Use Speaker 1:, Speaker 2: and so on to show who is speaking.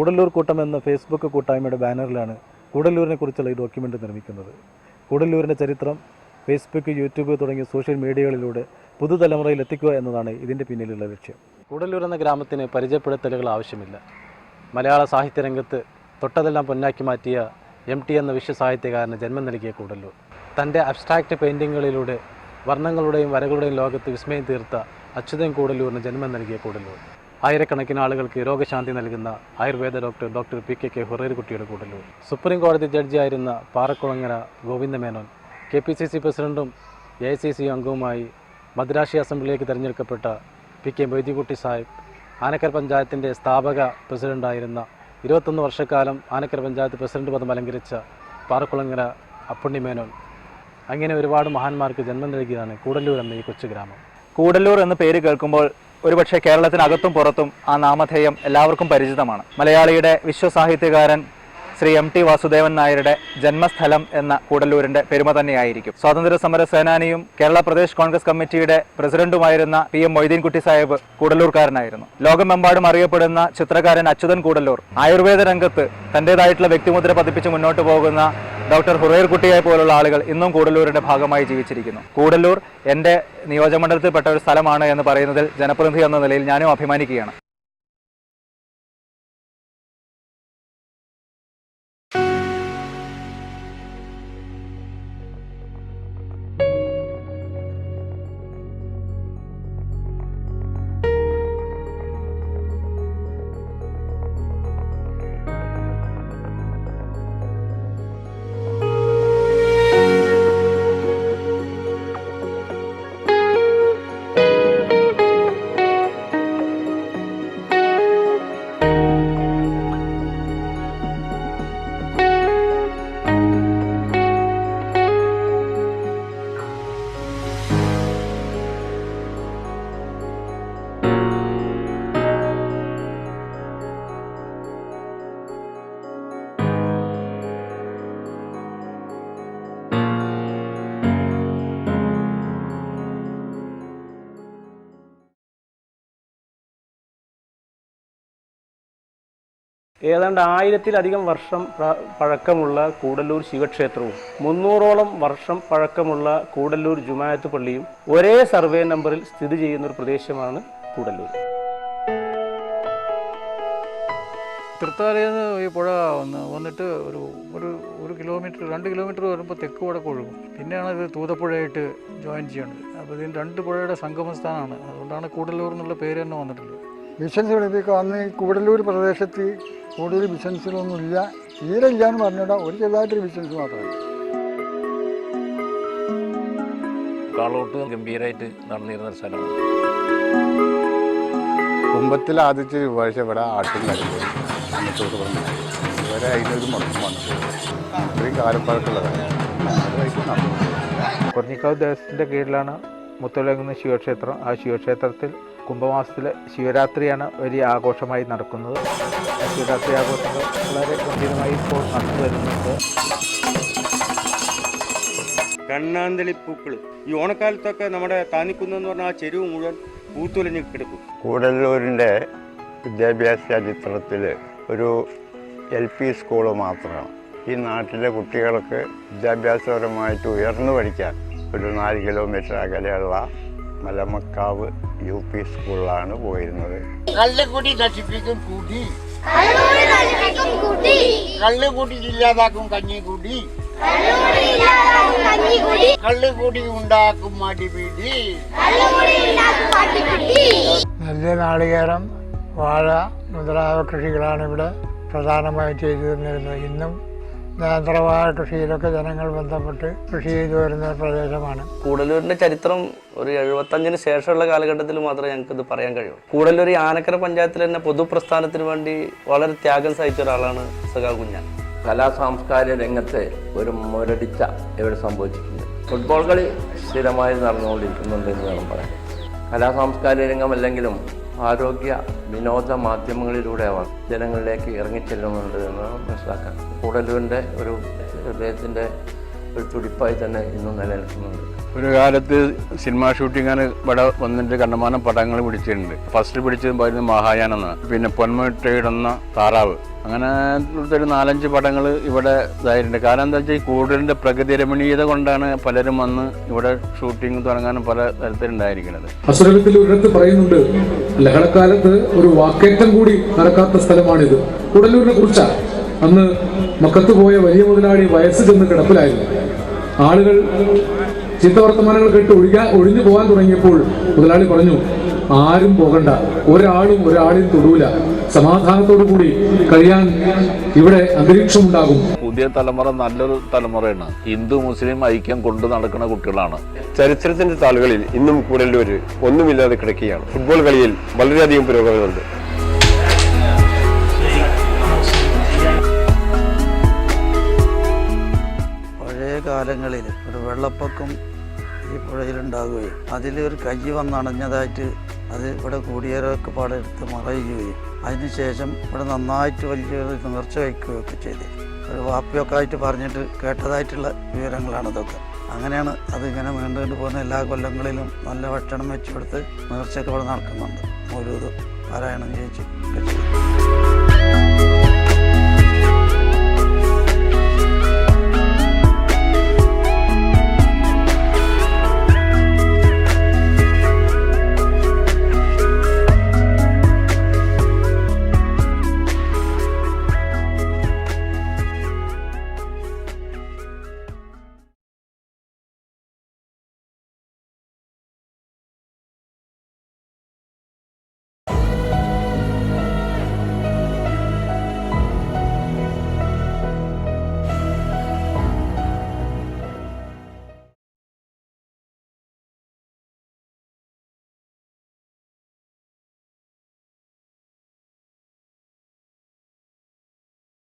Speaker 1: കൂടല്ലൂർ കൂട്ടം എന്ന ഫേസ്ബുക്ക് കൂട്ടായ്മയുടെ ബാനറിലാണ് കൂടല്ലൂരിനെ കുറിച്ചുള്ള ഈ ഡോക്യുമെന്റ് നിർമ്മിക്കുന്നത്. കൂടല്ലൂരിന്റെ ചരിത്രം ഫേസ്ബുക്ക് യൂട്യൂബ് തുടങ്ങിയ സോഷ്യൽ മീഡിയകളിലൂടെ പുതുതലമുറയിൽ എത്തിക്കുക എന്നതാണ് ഇതിന്റെ പിന്നിലുള്ള ലക്ഷ്യം. കൂടല്ലൂർ എന്ന ഗ്രാമത്തിന് പരിചയപ്പെടുത്തലുകൾ ആവശ്യമില്ല. മലയാള സാഹിത്യരംഗത്ത് തൊട്ടതെല്ലാം പൊന്നാക്കി മാറ്റിയ എം ടി എന്ന വിശ്വസാഹിത്യകാരന് ജന്മം നൽകിയ കൂടല്ലൂർ. തന്റെ അബ്സ്ട്രാക്റ്റ് പെയിന്റിങ്ങുകളിലൂടെ വർണങ്ങളുടെയും വരകളുടെയും ലോകത്ത് വിസ്മയം തീർത്ത അച്യുതൻ കൂടല്ലൂരിന് ജന്മം നൽകിയ കൂടല്ലൂർ. ആയിരക്കണക്കിന് ആളുകൾക്ക് രോഗശാന്തി നൽകുന്ന Ayurveda doctor doctor P K K ഹുറേരുകുട്ടിയുടെ Koodallur supreme കോടതി ജഡ്ജിയായിരുന്ന Parakkulangara Govindamenon K P C C പ്രസിഡന്റും എ ഐ സി സി അംഗവുമായി മദ്രാശി അസംബ്ലിയിലേക്ക് തിരഞ്ഞെടുക്കപ്പെട്ട പി കെ മൊയ്തികുട്ടി സാഹിബ് ആനക്കർ പഞ്ചായത്തിന്റെ സ്ഥാപക പ്രസിഡന്റായിരുന്ന ഇരുപത്തൊന്ന് വർഷക്കാലം ആനക്കര പഞ്ചായത്ത് പ്രസിഡന്റ് പദം അലങ്കരിച്ച പാറക്കുളങ്ങര അപ്പുണ്ണിമേനോൻ അങ്ങനെ ഒരുപാട് മഹാന്മാർക്ക് ജന്മം നൽകിയതാണ് കൂടല്ലൂർ എന്ന ഈ കൊച്ചു ഗ്രാമം.
Speaker 2: കൂടല്ലൂർ എന്ന പേര് കേൾക്കുമ്പോൾ ഒരുപക്ഷെ കേരളത്തിനകത്തും പുറത്തും ആ നാമധേയം എല്ലാവർക്കും പരിചിതമാണ്. മലയാളിയുടെ വിശ്വസാഹിത്യകാരൻ ശ്രീ എം ടി വാസുദേവൻ നായരുടെ ജന്മസ്ഥലം എന്ന കൂടല്ലൂരിന്റെ പെരുമ തന്നെയായിരിക്കും. സ്വാതന്ത്ര്യ സമര സേനാനിയും കേരള പ്രദേശ് കോൺഗ്രസ് കമ്മിറ്റിയുടെ പ്രസിഡന്റുമായിരുന്ന പി എം മൊയ്തീൻകുട്ടി സാഹിബ് കൂടല്ലൂർക്കാരനായിരുന്നു. ലോകമെമ്പാടും അറിയപ്പെടുന്ന ചിത്രകാരൻ അച്യുതൻ കൂടല്ലൂർ ആയുർവേദ രംഗത്ത് തന്റേതായിട്ടുള്ള വ്യക്തിമുദ്ര പതിപ്പിച്ച് മുന്നോട്ട് പോകുന്ന ഡോക്ടർ ഹുറേർ കുട്ടിയെ പോലുള്ള ആളുകൾ ഇന്നും കൂടല്ലൂരിന്റെ ഭാഗമായി ജീവിച്ചിരിക്കുന്നു. കൂടല്ലൂർ എന്റെ നിയോജകമണ്ഡലത്തിൽപ്പെട്ട ഒരു സ്ഥലമാണ് എന്ന് പറയുന്നതിൽ ജനപ്രതിനിധി എന്ന നിലയിൽ ഞാനും അഭിമാനിക്കുകയാണ്.
Speaker 3: ഏതാണ്ട് ആയിരത്തിലധികം വർഷം പഴക്കമുള്ള കൂടല്ലൂർ ശിവക്ഷേത്രവും മുന്നൂറോളം വർഷം പഴക്കമുള്ള കൂടല്ലൂർ ജുമായത്ത് പള്ളിയും ഒരേ സർവേ നമ്പറിൽ സ്ഥിതി ചെയ്യുന്ന ഒരു പ്രദേശമാണ് കൂടല്ലൂർ.
Speaker 4: തൃത്താലയിൽ നിന്ന് ഈ പുഴ വന്ന് വന്നിട്ട് ഒരു ഒരു ഒരു കിലോമീറ്റർ രണ്ട് കിലോമീറ്റർ വരുമ്പോൾ തെക്ക് വടക്ക് ഒഴുകും. പിന്നെയാണ് ഇത് തൂതപ്പുഴയായിട്ട് ജോയിൻ ചെയ്യേണ്ടത്. അപ്പോൾ ഇതിന് രണ്ട് പുഴയുടെ സംഗമസ്ഥാനമാണ്. അതുകൊണ്ടാണ് കൂടല്ലൂർ എന്നുള്ള പേര് തന്നെ വന്നിട്ടുള്ളത്.
Speaker 5: ബിസിനസ് പഠിപ്പിക്കുക അന്ന് ഈ കൂടല്ലൂർ പ്രദേശത്ത് കൂടുതൽ ബിസിനസ്സുകളൊന്നും ഇല്ല തീരെ ഇല്ല എന്ന് പറഞ്ഞിട്ട് ഒരു ചെറുതായിട്ടൊരു ബിസിനസ് മാത്രമേ
Speaker 6: കാളോട്ട് ഗംഭീരമായിട്ട് നടന്നിരുന്ന ഒരു സ്ഥലമാണ്.
Speaker 7: കുമ്പത്തിൽ ആദ്യത്തെ ചൊവ്വാഴ്ച ഇവിടെ ആട്ടിൽ കളിക്കും ഇവരെ അതിനൊരു വന്നിട്ടില്ല. ഇത്രയും കാലപ്പഴക്കമുള്ളതാണ്. അതുമായിട്ട്
Speaker 8: ദേവസ്വത്തിന്റെ കീഴിലാണ് മുത്തലകുന്ന ശിവക്ഷേത്രം. ആ ശിവക്ഷേത്രത്തിൽ കുംഭമാസത്തിലെ ശിവരാത്രിയാണ് വലിയ ആഘോഷമായി നടക്കുന്നത്. ആ ശിവരാത്രി ആഘോഷങ്ങൾ വളരെ ഗംഭീരമായി ഇപ്പോൾ നടന്നു വരുന്നുണ്ട്.
Speaker 9: കണ്ണാന്തളി പൂക്കൾ ഈ ഓണക്കാലത്തൊക്കെ നമ്മുടെ താനിക്കുന്ന് എന്ന് പറഞ്ഞാൽ ആ ചെരുവ് മുഴുവൻ പൂത്തുലഞ്ഞ് കിടക്കും.
Speaker 7: കൂടല്ലൂരിന്റെ വിദ്യാഭ്യാസ ചരിത്രത്തിൽ ഒരു എൽ പി സ്കൂൾ മാത്രമാണ് ഈ നാട്ടിലെ കുട്ടികൾക്ക് വിദ്യാഭ്യാസപരമായിട്ട് ഉയർന്നു പഠിക്കാൻ ഒരു നാല് കിലോമീറ്റർ അകലെയുള്ള മലമക്കാവ് യു പി സ്കൂളിലാണ് പോയിരുന്നത്.
Speaker 10: കള്ളുകൂടി നശിപ്പിക്കും കൂടി. കള്ളുകൂടി ഇല്ലാതാക്കും കഞ്ഞിക്കൂടി കള്ളുകൂടി ഉണ്ടാക്കും മടിപിടി.
Speaker 5: നല്ല നാളികേരം വാഴ മുതലായ കൃഷികളാണ് ഇവിടെ പ്രധാനമായി ചെയ്തു തന്നിരുന്നത്. ഇന്നും നേന്ത്രവാഴ കൃഷിയിലൊക്കെ ജനങ്ങൾ ബന്ധപ്പെട്ട് കൃഷി ചെയ്തു വരുന്ന ഒരു പ്രദേശമാണ്.
Speaker 11: കൂടല്ലൂരിന്റെ ചരിത്രം ഒരു എഴുപത്തഞ്ചിന് ശേഷമുള്ള കാലഘട്ടത്തിൽ മാത്രമേ ഞങ്ങൾക്ക് ഇത് പറയാൻ കഴിയൂ കൂടലൂർ ആനക്കര പഞ്ചായത്തിൽ തന്നെ പൊതുപ്രസ്ഥാനത്തിന് വേണ്ടി വളരെ ത്യാഗം സഹിച്ച ഒരാളാണ് സഖാ കുഞ്ഞാൻ.
Speaker 6: കലാ സാംസ്കാരിക രംഗത്തെ ഒരു മുരടിച്ച ഇവിടെ സംഭവിച്ചിട്ടുണ്ട്. ഫുട്ബോൾ കളി സ്ഥിരമായി നടന്നുകൊണ്ടിരിക്കുന്നുണ്ട് എന്ന് വേണം പറയാൻ. കലാ സാംസ്കാരിക രംഗമല്ലെങ്കിലും ആരോഗ്യ വിനോദ മാധ്യമങ്ങളിലൂടെ അവർ ജനങ്ങളിലേക്ക് ഇറങ്ങിച്ചെല്ലുന്നുണ്ട് എന്ന് മനസ്സിലാക്കാം. കൂടലൂരിന്റെ ഒരു അദ്ദേഹത്തിന്റെ ഒരു തുടിപ്പായി തന്നെ ഇന്നും നിലനിൽക്കുന്നുണ്ട്.
Speaker 7: ഒരു കാലത്ത് സിനിമാ ഷൂട്ടിങ്ങിന് ഇവിടെ വന്നിട്ട് കണ്ടമാനം പടങ്ങൾ പിടിച്ചിട്ടുണ്ട്. ഫസ്റ്റ് പിടിച്ചത് പറയുന്നത് മഹായാൻ എന്നാണ് പിന്നെ പൊന്മുട്ടയിടുന്ന താറാവ്. അങ്ങനെ ഒരു നാലഞ്ച് പടങ്ങൾ ഇവിടെ ഇതായിട്ടുണ്ട്. കാരണം എന്താ വെച്ചാൽ ഈ കൂടുതലിന്റെ പ്രകൃതി രമണീയത കൊണ്ടാണ് പലരും വന്ന് ഇവിടെ ഷൂട്ടിംഗ് തുടങ്ങാനും പല തരത്തിലുണ്ടായിരിക്കുന്നത്.
Speaker 12: അസുരത്തിൽ ഒരിടത്ത് പറയുന്നുണ്ട് ലഹളക്കാലത്ത് ഒരു വാക്കേറ്റം കൂടി നടക്കാത്ത സ്ഥലമാണിത്. കൂടലൂരിനെ കുറിച്ചാണ് അന്ന് മക്കത്ത് പോയ വലിയ മുതലാളി വയസ്സ് ചെന്ന് കിടപ്പിലായിരുന്നു. ആളുകൾ ചീത്ത വർത്തമാനങ്ങൾ കേട്ട് ഒഴിയാ ഒഴിഞ്ഞു പോകാൻ തുടങ്ങിയപ്പോൾ മുതലാളി പറഞ്ഞു ആരും പോകണ്ട. ഒരാളും ഒരാളെയും തൊടൂല. സമാധാനത്തോടു കൂടി കഴിയാൻ ഇവിടെ അന്തരീക്ഷം ഉണ്ടാകും
Speaker 7: പുതിയ തലമുറ നല്ലൊരു തലമുറയാണ്. ഹിന്ദു മുസ്ലിം ഐക്യം കൊണ്ടു നടക്കുന്ന കുട്ടികളാണ്.
Speaker 9: ചരിത്രത്തിന്റെ താളുകളിൽ ഇന്നും കൂടുതൽ ഒന്നുമില്ലാതെ കിടക്കുകയാണ്. ഫുട്ബോൾ കളിയിൽ വളരെയധികം പുരോഗമനമുണ്ട്.
Speaker 11: കാലങ്ങളിൽ ഒരു വെള്ളപ്പൊക്കം ഈ പുഴയിലുണ്ടാകുകയും അതിലൊരു കയ്യ് വന്നണഞ്ഞതായിട്ട് അത് ഇവിടെ കൂടിയവരൊക്കെ പാടെ എടുത്ത് മറയുകയും അതിനുശേഷം ഇവിടെ നന്നായിട്ട് വലിയൊരു നേർച്ച വയ്ക്കുകയൊക്കെ ചെയ്ത്. ഒരു വാപ്പിയൊക്കെ ആയിട്ട് പറഞ്ഞിട്ട് കേട്ടതായിട്ടുള്ള വിവരങ്ങളാണ് ഇതൊക്കെ അങ്ങനെയാണ് അതിങ്ങനെ നീണ്ടുകൊണ്ട് പോകുന്ന എല്ലാ കൊല്ലങ്ങളിലും നല്ല ഭക്ഷണം വെച്ചെടുത്ത് നേർച്ചയൊക്കെ ഇവിടെ നടക്കുന്നുണ്ട്. ഓരോ പാരായണം ചെയ്യിച്ച്.